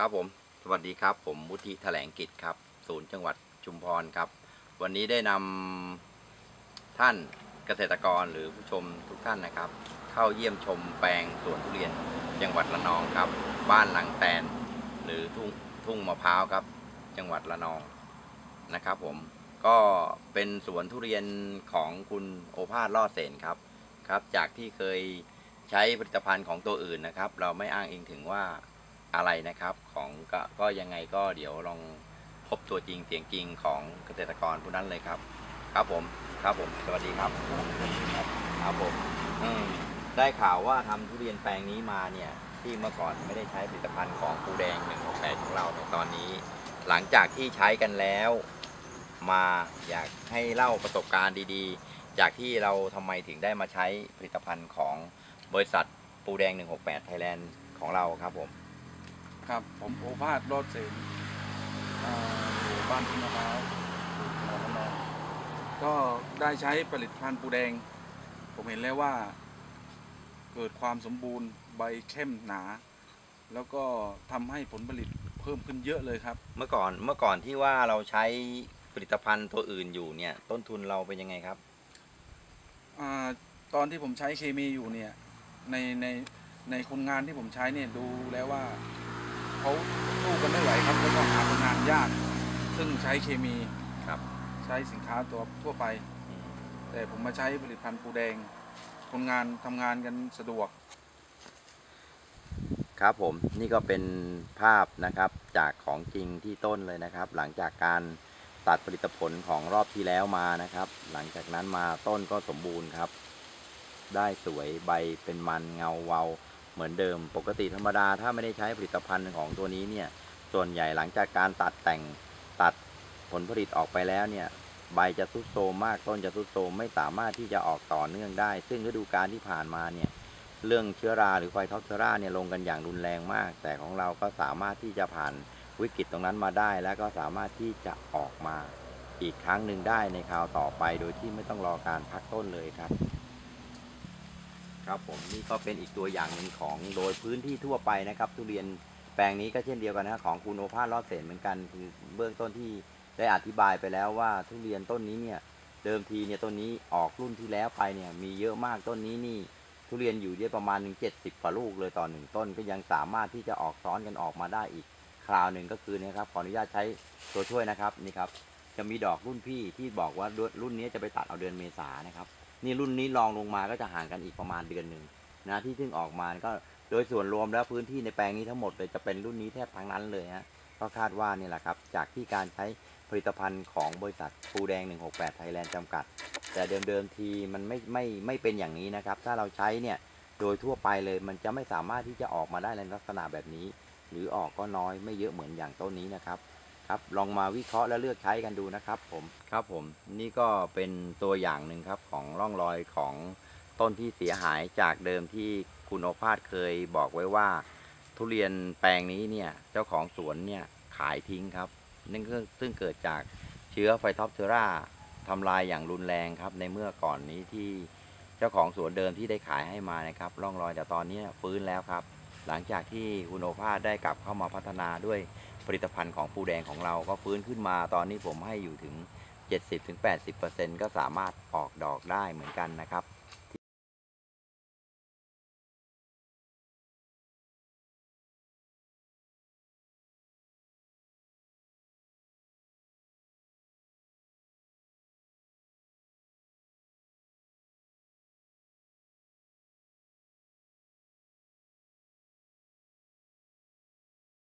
ครับผม สวัสดีครับ ผมมุทิแถลงกิจครับ ศูนย์จังหวัดชุมพรครับ วันนี้ได้นำท่านเกษตรกรหรือผู้ชมทุกท่านนะครับ เข้าเยี่ยมชมแปลงสวนทุเรียนจังหวัดระนองครับ บ้านหลังแตน หรือทุ่งทุ่งมะพร้าวครับ จังหวัดระนองนะครับผมก็เป็นสวนทุเรียนของคุณโอภาสรอดเสนครับครับ จากที่เคยใช้ผลิตภัณฑ์ของตัวอื่นนะครับ เราไม่อ้างอิงถึงว่า อะไรนะครับของก็ก็ยังไงก็เดี๋ยวลองพบตัวจริงเสียงจริงของเกษตรกรผู้นั้นเลยครับ ครับผมครับผมสวัสดีครับครับผมอืมได้ข่าวว่าทำทุเรียนแปลงนี้มาเนี่ยที่เมื่อก่อนไม่ได้ใช้ผลิตภัณฑ์ของปูแดง168ของเราในตอนนี้ หลังจากที่ใช้กันแล้ว มาอยากให้เล่าประสบการณ์ดีๆ จากที่เราทำไมถึงได้มาใช้ผลิตภัณฑ์ของบริษัทปูแดง 168 Thailand ของเราครับผม ครับ ผมโอภาสโรดเสนอ่าอยู่บ้านทุ่งมะพร้าวหนองมะนองก็ได้ใช้ผลิตภัณฑ์ปูแดง ผมเห็นแล้วว่า เกิดความสมบูรณ์ใบเข้มหนา แล้วก็ทำให้ผลผลิตเพิ่มขึ้นเยอะเลยครับ เมื่อก่อนเมื่อก่อนที่ว่าเราใช้ผลิตภัณฑ์ตัวอื่นอยู่เนี่ย ต้นทุนเราเป็นยังไงครับอาตอนที่ผมใช้เคมีอยู่เนี่ยในในในคนงานที่ผมใช้เนี่ยดูแล้วว่า เขาสู้กันไม่ไหวครับแล้วก็หาคนงานยาก ซึ่งใช้เคมีครับ ใช้สินค้าตัวทั่วไป แต่ผมมาใช้ผลิตภัณฑ์ปูแดง คนงานทำงานกันสะดวก ครับผมนี่ก็เป็นภาพนะครับจากของจริงที่ต้นเลยนะครับ หลังจากการตัดผลิตผลของรอบที่แล้วมานะครับ หลังจากนั้นมาต้นก็สมบูรณ์ครับ ได้สวยใบเป็นมันเงาเวา เหมือนเดิมปกติธรรมดาถ้าไม่ได้ใช้ผลิตภัณฑ์ของตัวนี้เนี่ยส่วนใหญ่หลังจากการตัดแต่งตัดผลผลิตออกไปแล้วเนี่ยใบจะทุดโทมมากต้นจะทุดโทมไม่สามารถที่จะออกต่อเนื่องได้ ซึ่งฤดูกาลที่ผ่านมาเนี่ยเรื่องเชื้อราหรือไฟท็อปเชื้อราเนี่ยลงกันอย่างรุนแรงมาก แต่ของเราก็สามารถที่จะผ่านวิกฤตตรงนั้นมาได้ แล้วก็สามารถที่จะออกมาอีกครั้งหนึ่งได้ในคราวต่อไป โดยที่ไม่ต้องรอการพักต้นเลยครับ ครับผมนี่ก็เป็นอีกตัวอย่างหนึ่งของโดยพื้นที่ทั่วไปนะครับ ทุเรียนแปลงนี้ก็เช่นเดียวกันนะของคุณโอภาสรอดเสนเหมือนกัน คือเบื้องต้นที่ได้อธิบายไปแล้วว่าทุเรียนต้นนี้เนี่ยเดิมทีเนี่ยต้นนี้ออกรุ่นที่แล้วไปเนี่ยมีเยอะมากต้นนี้นี่ทุเรียนอยู่ได้ประมาณหนึ่งเจ็ดสิบกว่าลูกเลยต่อหนึ่งต้นก็ยังสามารถที่จะออกซ้อนกันออกมาได้อีกคราวหนึ่งก็คือนี่ยครับขออนุญาตใช้ตัวช่วยนะครับนี่ครับจะมีดอกรุ่นพี่ที่บอกว่ารุ่นนี้จะไปตัดเอาเดือนเมษานะครับ นี่รุ่นนี้ลองลงมาก็จะห่างกันอีกประมาณเดือนหนึ่งนะที่ซึ่งออกมาก็โดยส่วนรวมแล้วพื้นที่ในแปลงนี้ทั้งหมดเลยจะเป็นรุ่นนี้แทบทั้งนั้นเลยฮะก็คาดว่านี่แหละครับจากที่การใช้ผลิตภัณฑ์ของบริษัทปูแดง 168 ไทยแลนด์จำกัด แต่เดิมๆทีมันไม่ไม่ไม่เป็นอย่างนี้นะครับ ถ้าเราใช้เนี่ยโดยทั่วไปเลยมันจะไม่สามารถที่จะออกมาได้ในลักษณะแบบนี้ หรือออกก็น้อยไม่เยอะเหมือนอย่างต้นนี้นะครับ ครับลองมาวิเคราะห์และเลือกใช้กันดูนะครับผมครับผมนี่ก็เป็นตัวอย่างหนึ่งครับของร่องรอยของต้นที่เสียหายจากเดิมที่คุณโอภาสเคยบอกไว้ว่า ทุเรียนแปลงนี้เนี่ยเจ้าของสวนเนี่ยขายทิ้งครับนั่นก็ซึ่งเกิดจากเชื้อไฟท็อปเทอร่าทำลายอย่างรุนแรงครับ ในเมื่อก่อนนี้ที่เจ้าของสวนเดิมที่ได้ขายให้มานะครับ ร่องรอยแต่ตอนนี้ฟื้นแล้วครับ หลังจากที่คุณโอภาสได้กลับเข้ามาพัฒนาด้วย ผลิตภัณฑ์ของปูแดงของเราก็ฟื้นขึ้นมาตอนนี้ผมให้อยู่ถึง 70-80%ก็สามารถออกดอกได้เหมือนกันนะครับ